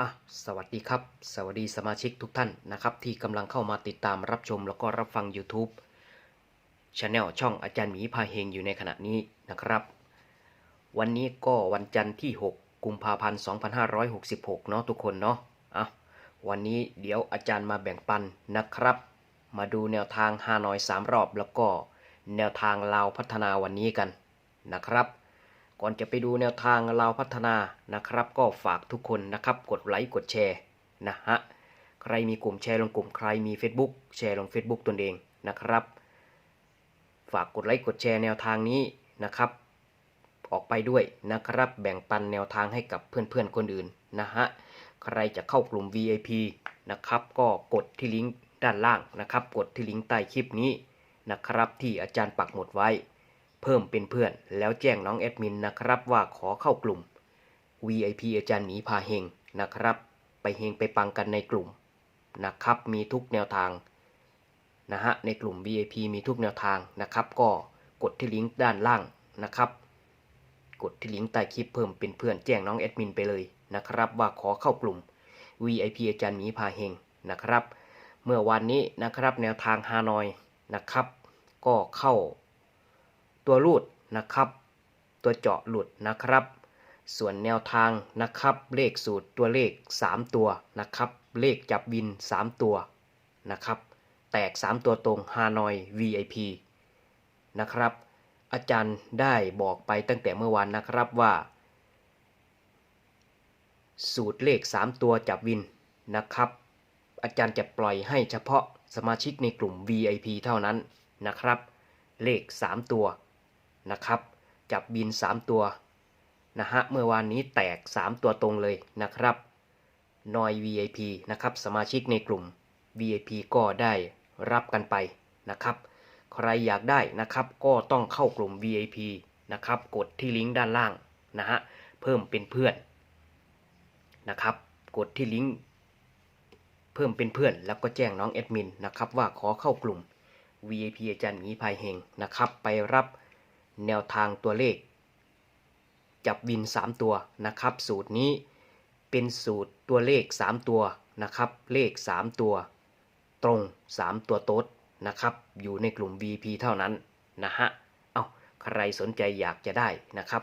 อะสวัสดีครับ สวัสดีสมาชิกทุกท่านนะครับ ที่กำลังเข้ามาติดตามรับชมแล้วก็รับฟัง YouTube Channel ช่องอาจารย์หมีพาเฮงอยู่ในขณะนี้นะครับ วันนี้ก็วันจันทร์ที่ 6 กุมภาพันธ์ 2566 เนาะทุกคนเนาะอะวันนี้เดี๋ยวอาจารย์มาแบ่งปันนะครับ มาดูแนวทางฮานอย 3 รอบ แล้วก็แนวทางลาวพัฒนาวันนี้กันนะครับ ก่อนจะไปดูแนวทางเราพัฒนานะครับ ก็ฝากทุกคนนะครับกดไลค์กดแชร์นะฮะใครมีกลุ่มแชร์ลงกลุ่มใครมี Facebook แชร์ลง Facebook ตนเองนะครับ ฝากกดไลค์กดแชร์แนวทางนี้นะครับ ออกไปด้วยนะครับแบ่งปันแนวทางให้กับเพื่อนๆคนอื่นนะฮะใครจะเข้ากลุ่ม VIP นะครับก็กดที่ลิงก์ด้านล่างนะครับ กดที่ลิงก์ใต้คลิปนี้นะครับ ที่อาจารย์ปักหมุดไว้ เพิ่มเป็นเพื่อน แล้วแจ้งน้องแอดมินนะครับว่าขอเข้ากลุ่ม VIP อาจารย์หมีพาเฮงนะครับ ไปเฮงไปปังกันในกลุ่มนะครับมีทุกแนวทางนะฮะในกลุ่ม VIP มีทุกแนวทางนะครับ ก็กดที่ลิงก์ด้านล่างนะครับ กดที่ลิงก์ใต้คลิปเพิ่มเป็นเพื่อนแจ้งน้องแอดมินไปเลยนะครับว่าขอเข้ากลุ่ม VIP อาจารย์หมีพาเฮงนะครับ เมื่อวันนี้นะครับแนวทางฮานอยนะครับ ก็เข้า ตัวรูดนะครับ ตัวเจาะหลุดนะครับ ส่วนแนวทางนะครับ เลขสูตรตัวเลข 3 ตัวนะครับ เลขจับวิน 3 ตัวนะครับ แตก 3 ตัวตรงฮานอย VIP นะครับ อาจารย์ได้บอกไปตั้งแต่เมื่อวานนะครับว่า สูตรเลข 3 ตัวจับวินนะครับ อาจารย์จะปล่อยให้เฉพาะสมาชิกในกลุ่ม VIP เท่านั้นนะครับ เลข 3 ตัว นะครับ จับบิน 3 ตัวนะฮะเมื่อวานนี้แตก 3 ตัวตรงเลยนะครับนอย VIP นะครับสมาชิกในกลุ่ม VIP ก็ได้รับกันไปนะครับ ใครอยากได้นะครับก็ต้องเข้ากลุ่ม VIP นะครับกดที่ลิงก์ด้านล่างนะฮะเพิ่มเป็นเพื่อนนะครับ กดที่ลิงก์เพิ่มเป็นเพื่อน แล้วก็แจ้งน้องแอดมินนะครับว่าขอเข้ากลุ่ม VIP อาจารย์หมีพายเฮงนะครับ ไปรับ แนวทางตัวเลข จับบิน 3 ตัวนะครับ สูตรนี้เป็นสูตรตัวเลข 3 ตัวนะครับ เลข 3 ตัว ตรง 3 ตัวโต๊ดนะครับ อยู่ในกลุ่ม VP เท่านั้นนะฮะเอาใครสนใจอยากจะได้นะครับ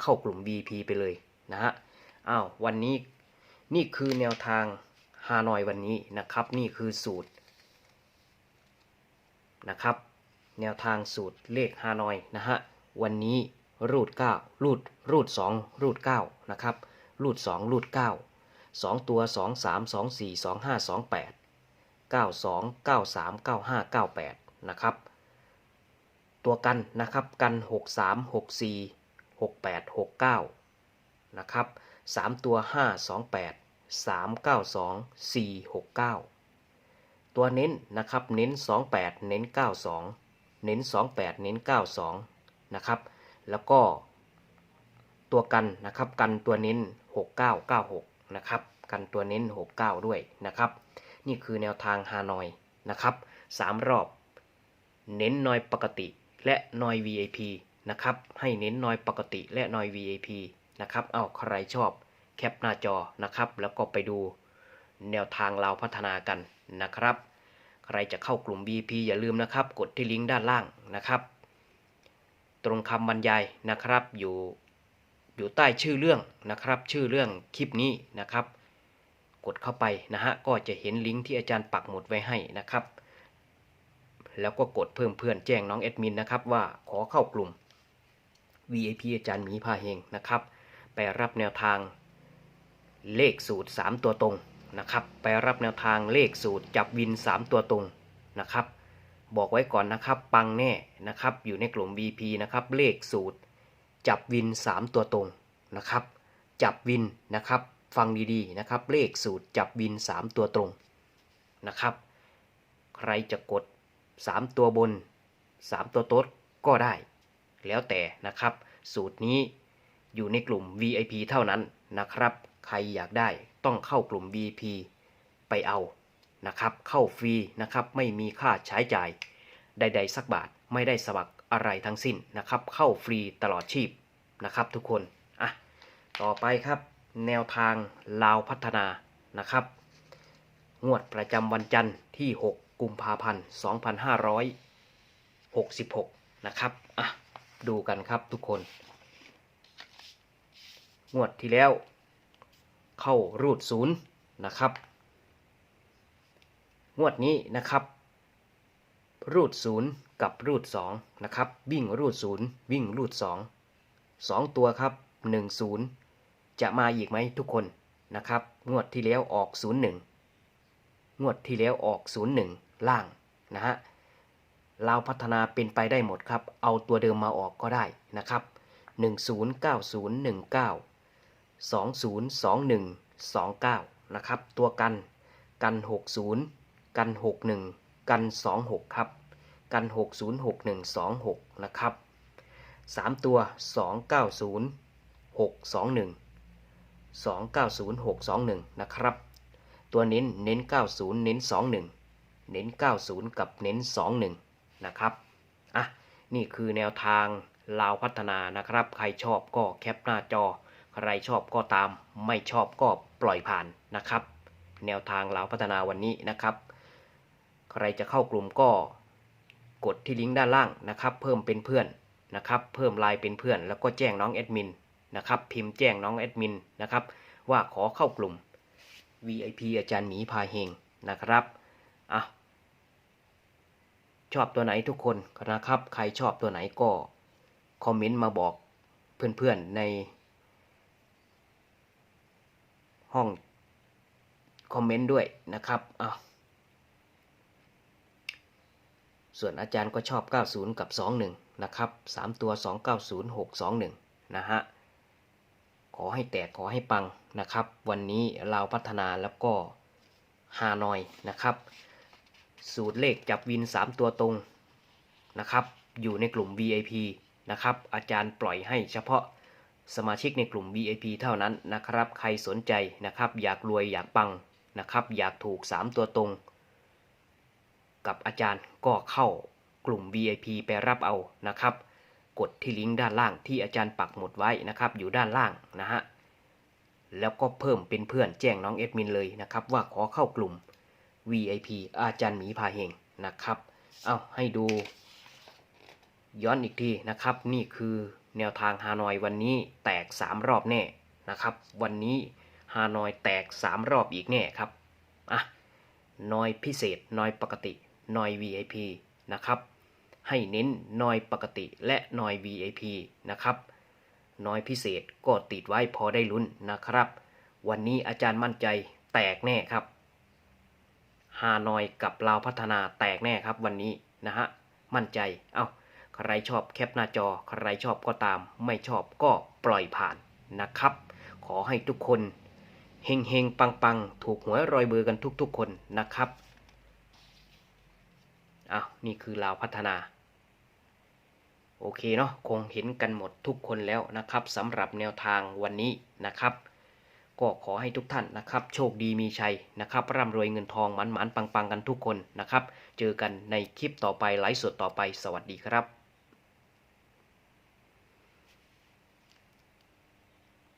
เข้ากลุ่ม VP ไปเลยนะฮะอ้าววันนี้นี่คือแนวทางฮานอยวันนี้นะครับ นี่คือสูตรนะครับ แนวทางสูตรเลขฮานอยนะฮะ วันนี้รูด 9 รูด รูด 2 รูด 9 นะครับ รูด 2 รูด 9 2 ตัว 2 3 2 4 2 5 2 8 9 2 9 3 9 5 9 8 นะครับ ตัวกันนะครับกัน 6 3 6 4 6 8 6 9 นะครับ 3 ตัว 5 2 8 3 9 2 4 6 9 ตัวเน้นนะครับเน้น 28 เน้น 92 เน้น 28 เน้น 92 นะครับ แล้วก็ตัวกันนะครับ กันตัวเน้น 6996 นะครับ กันตัวเน้น 69 ด้วยนะครับ นี่คือแนวทางฮานอยนะครับ3รอบ เน้นนอยปกติและนอย VIP นะครับ ให้เน้นนอยปกติและนอย VIP นะครับ เอาใครชอบแคปหน้าจอนะครับ แล้วก็ไปดูแนวทางเราพัฒนากันนะครับ ใครจะเข้ากลุ่ม BP อย่าลืมนะครับ กดที่ลิงก์ด้านล่างนะครับ ตรงคำบรรยายนะครับ อยู่อยู่ใต้ชื่อเรื่องนะครับ ชื่อเรื่องคลิปนี้นะครับ กดเข้าไปนะฮะก็จะเห็นลิงก์ที่อาจารย์ปักหมุดไว้ให้นะครับ แล้วก็กดเพิ่มเพื่อนแจ้งน้องแอดมินนะครับว่าขอเข้ากลุ่ม VIP อาจารย์หมีพาเฮงนะครับ ไปรับแนวทางเลขสูตร 3 ตัวตรง นะครับ ไปรับแนวทางเลขสูตรจับวิน 3 ตัวตรงนะครับ บอกไว้ก่อนนะครับ ปังแน่นะครับ อยู่ในกลุ่ม BP นะครับ เลขสูตร จับวิน 3 ตัวตรงนะครับ จับวินนะครับ ฟังดีๆนะครับ เลขสูตรจับวิน 3 ตัวตรงนะครับ ใครจะกด 3 ตัวบน 3 ตัวโต๊ดก็ได้ แล้วแต่นะครับ สูตรนี้อยู่ในกลุ่ม VIP เท่านั้นนะครับ ใครอยากได้ ต้องเข้ากลุ่ม VP ไปเอานะครับ เข้าฟรีนะครับไม่มีค่าใช้จ่ายใดๆสักบาทไม่ได้สมัครอะไรทั้งสิ้นนะครับ เข้าฟรีตลอดชีพนะครับทุกคนอะต่อไปครับ แนวทางลาวพัฒนานะครับ งวดประจำวันจันทร์ที่ 6 กุมภาพันธ์ 2566 นะครับอะดูกันครับทุกคน งวดที่แล้ว เข้ารูดศูนย์นะครับ งวดนี้นะครับ รูดศูนย์กับรูดสองนะครับ วิ่งรูดศูนย์วิ่งรูดสองสองตัวครับหนึ่งศูนย์จะมาอีกไหมทุกคนนะครับ งวดที่แล้วออกศูนย์หนึ่งงวดที่แล้วออกศูนย์หนึ่งล่างนะฮะเราพัฒนาเป็นไปได้หมดครับ เอาตัวเดิมมาออกก็ได้นะครับห นึ่งศูนะครับ ตัวกัน กันหกศูนย์กันหกหนึ่งกันสองหกครับ กัน 606126 นะครับ 3 ตัว 290621 290621 นะครับ ตัวเน้นเน้น 90 เน้น 21 เน้น 90 กับเน้น 21 นะครับ อะ นี่คือแนวทางลาวพัฒนานะครับ ใครชอบก็แคปหน้าจอ ใครชอบก็ตาม ไม่ชอบก็ปล่อยผ่านนะครับ แนวทางลาวพัฒนาวันนี้นะครับ ใครจะเข้ากลุ่มก็กดที่ลิงก์ด้านล่างนะครับ เพิ่มเป็นเพื่อนนะครับ เพิ่มไลน์เป็นเพื่อน แล้วก็แจ้งน้องแอดมินนะครับ พิมพ์แจ้งน้องแอดมินนะครับ ว่าขอเข้ากลุ่ม VIP อาจารย์หมีพาเฮงนะครับอะชอบตัวไหนทุกคนนะครับ ใครชอบตัวไหนก็คอมเมนต์มาบอกเพื่อนๆใน ห้องคอมเมนต์ด้วยนะครับอะส่วนอาจารย์ก็ชอบ 90 กับ 21 นะครับ 3 ตัว 290 621 นะฮะ ขอให้แตกขอให้ปังนะครับ วันนี้เราพัฒนาแล้วก็ฮานอยนะครับ สูตรเลขจับวิน 3 ตัวตรงนะครับ อยู่ในกลุ่ม VIP นะครับ อาจารย์ปล่อยให้เฉพาะ สมาชิกในกลุ่ม VIP เท่านั้นนะครับ ใครสนใจนะครับ อยากรวยอยากปังนะครับ อยากถูก 3 ตัวตรง กับอาจารย์ก็เข้ากลุ่ม VIP ไปรับเอานะครับ กดที่ลิงก์ด้านล่างที่อาจารย์ปักหมุดไว้นะครับ อยู่ด้านล่างนะฮะแล้วก็เพิ่มเป็นเพื่อนแจ้งน้องเอดมินเลยนะครับ ว่าขอเข้ากลุ่ม VIP อาจารย์หมีพาเฮงนะครับ เอาให้ดู ย้อนอีกทีนะครับ นี่คือ แนวทางฮานอยวันนี้แตก 3 รอบแน่นะครับ วันนี้ฮานอยแตก 3 รอบอีกแน่ครับอะนอยพิเศษนอยปกตินอย VIP นะครับ ให้เน้นนอยปกติและนอย VIP นะครับนอยพิเศษก็ติดไว้พอได้ลุ้นนะครับ วันนี้อาจารย์มั่นใจแตกแน่ครับฮานอยกับลาวพัฒนาแตกแน่ครับวันนี้นะฮะมั่นใจเอา้า ใครชอบแคปหน้าจอ ใครชอบก็ตาม ไม่ชอบก็ปล่อยผ่านนะครับ ขอให้ทุกคนเฮงเฮงปังปังถูกหวยรอยเบอร์กันทุกๆคนนะครับอ้าวนี่คือลาวพัฒนา โอเคเนาะคงเห็นกันหมดทุกคนแล้วนะครับสำหรับแนวทางวันนี้นะครับ ก็ขอให้ทุกท่านนะครับ โชคดีมีชัยนะครับร่ำรวยเงินทองมันหมันปังปังกันทุกคนนะครับ เจอกันในคลิปต่อไปไลฟ์สดต่อไปสวัสดีครับ